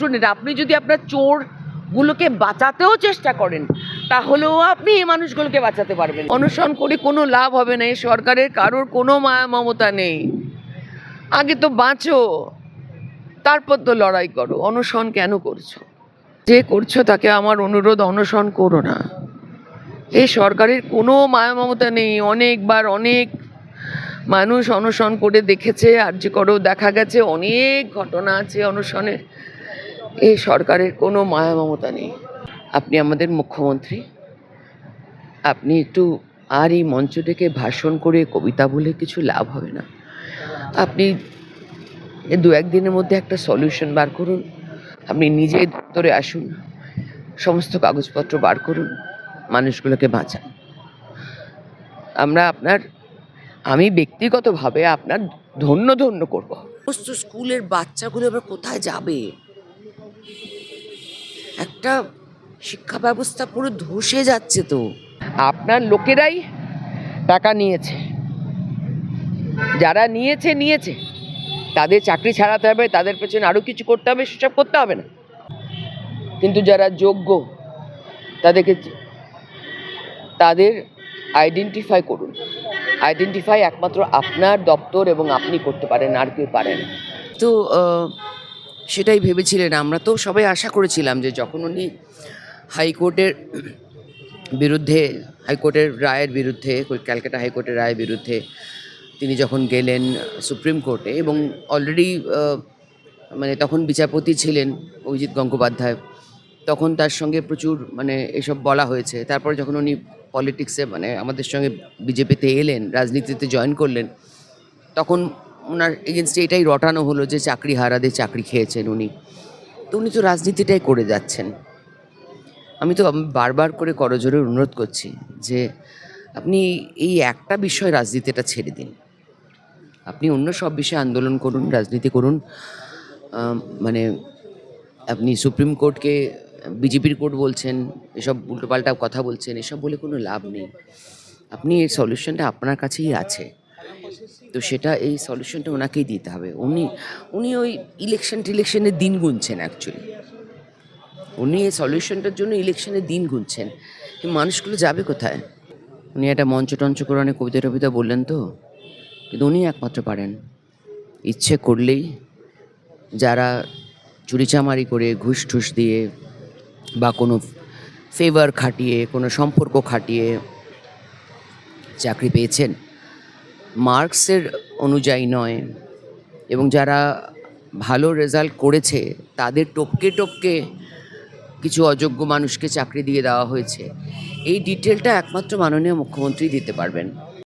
শুনুন, আপনি যদি আপনার চোর গুলোকে বাঁচাতেও চেষ্টা করেন, তাহলেও আপনি এই মানুষগুলোকে বাঁচাতে পারবেন। অনশন করে কোনো লাভ হবে না, এই সরকারের কারোর কোনো মায়া মমতা নেই। আগে তো বাঁচো, তারপর তো লড়াই করো। অনশন কেন করছ? যে করছ তাকে আমার অনুরোধ অনশন করো না। এই সরকারের কোনো মায়া মমতা নেই। অনেকবার অনেক মানুষ অনশন করে দেখেছে, আর যে করেও দেখা গেছে, অনেক ঘটনা আছে অনশনের এই সরকারের কোনো মায়া মমতা নেই। আপনি আমাদের মুখ্যমন্ত্রী। আপনি একটু আর এই মঞ্চ থেকে ভাষণ করে কবিতা বলে কিছু লাভ হবে না। আপনি এ দু একদিনের মধ্যে একটা সলিউশন বার করুন। আপনি নিজে দপ্তরে আসুন। সমস্ত কাগজপত্র বার করুন। মানুষগুলোকে বাঁচান। আমরা আপনার, আমি ব্যক্তিগতভাবে আপনার ধন্য ধন্য করব। সমস্ত স্কুলের বাচ্চাগুলো এবার কোথায় যাবে? একটা শিক্ষা ব্যবস্থা পুরো ধসে যাচ্ছে তো। আপনার লোকেরাই টাকা নিয়েছে। যারা নিয়েছে নিয়েছে। তাদের চাকরি ছাড়াতে হবে তাদের পেছনে আরও কিছু করতে হবে সেসব করতে হবে না। কিন্তু যারা যোগ্য তাদেরকে তাদের আইডেন্টিফাই করুন। আইডেন্টিফাই একমাত্র আপনার দপ্তর এবং আপনি করতে পারেন আর কেউ পারেন তো সেটাই ভেবেছিলেন। আমরা তো সবাই আশা করেছিলাম যে যখন উনি হাইকোর্টের বিরুদ্ধে, হাইকোর্টের রায়ের বিরুদ্ধে, ক্যালকাটা হাইকোর্টের রায়ের বিরুদ্ধে তিনি যখন গেলেন সুপ্রিম কোর্টে এবং অলরেডি মানে তখন বিচারপতি ছিলেন অভিজিৎ গঙ্গোপাধ্যায়, তখন তার সঙ্গে প্রচুর মানে এসব বলা হয়েছে। তারপরে যখন উনি পলিটিক্সে মানে আমাদের সঙ্গে বিজেপিতে এলেন, রাজনীতিতে জয়েন করলেন, তখন ওনার এগেনস্টে এটাই রটানো হলো যে চাকরি হারাদের চাকরি খেয়েছেন উনি। তো উনি তো রাজনীতিটাই করে যাচ্ছেন। আমি তো বারবার করে করজোরে অনুরোধ করছি যে আপনি এই একটা বিষয় রাজনীতিটা ছেড়ে দিন। আপনি অন্য সব বিষয়ে আন্দোলন করুন, রাজনীতি করুন। মানে আপনি সুপ্রিম কোর্টকে, বিজেপির কোর্ট বলছেন, এসব উল্টোপাল্টা কথা বলছেন, এসব বলে কোনো লাভ নেই। আপনি এই সলিউশনটা আপনার কাছেই আছে। তো সেটা এই সলিউশনটা ওনাকেই দিতে হবে। উনি উনি ওই ইলেকশন টিলেকশনের দিন গুনছেন অ্যাকচুয়ালি উনি এই সলিউশনটার জন্য ইলেকশনের দিন গুনছেন। মানুষগুলো যাবে কোথায়? উনি একটা মঞ্চ টঞ্চ করে অনেক কবিতা টবিতা বললেন তো। কিন্তু উনি একমাত্র পারেন। ইচ্ছে করলেই যারা চুরিচামারি করে ঘুষ ঠুস দিয়ে বা কোনো ফেভার খাটিয়ে, কোনো সম্পর্ক খাটিয়ে চাকরি পেয়েছেন মার্কসের অনুযায়ী নয় এবং যারা ভালো রেজাল্ট করেছে, তাদের টপকে টপকে কিছু অযোগ্য মানুষকে চাকরি দিয়ে দেওয়া হয়েছে। এই ডিটেলটা একমাত্র মাননীয় মুখ্যমন্ত্রী দিতে পারবেন।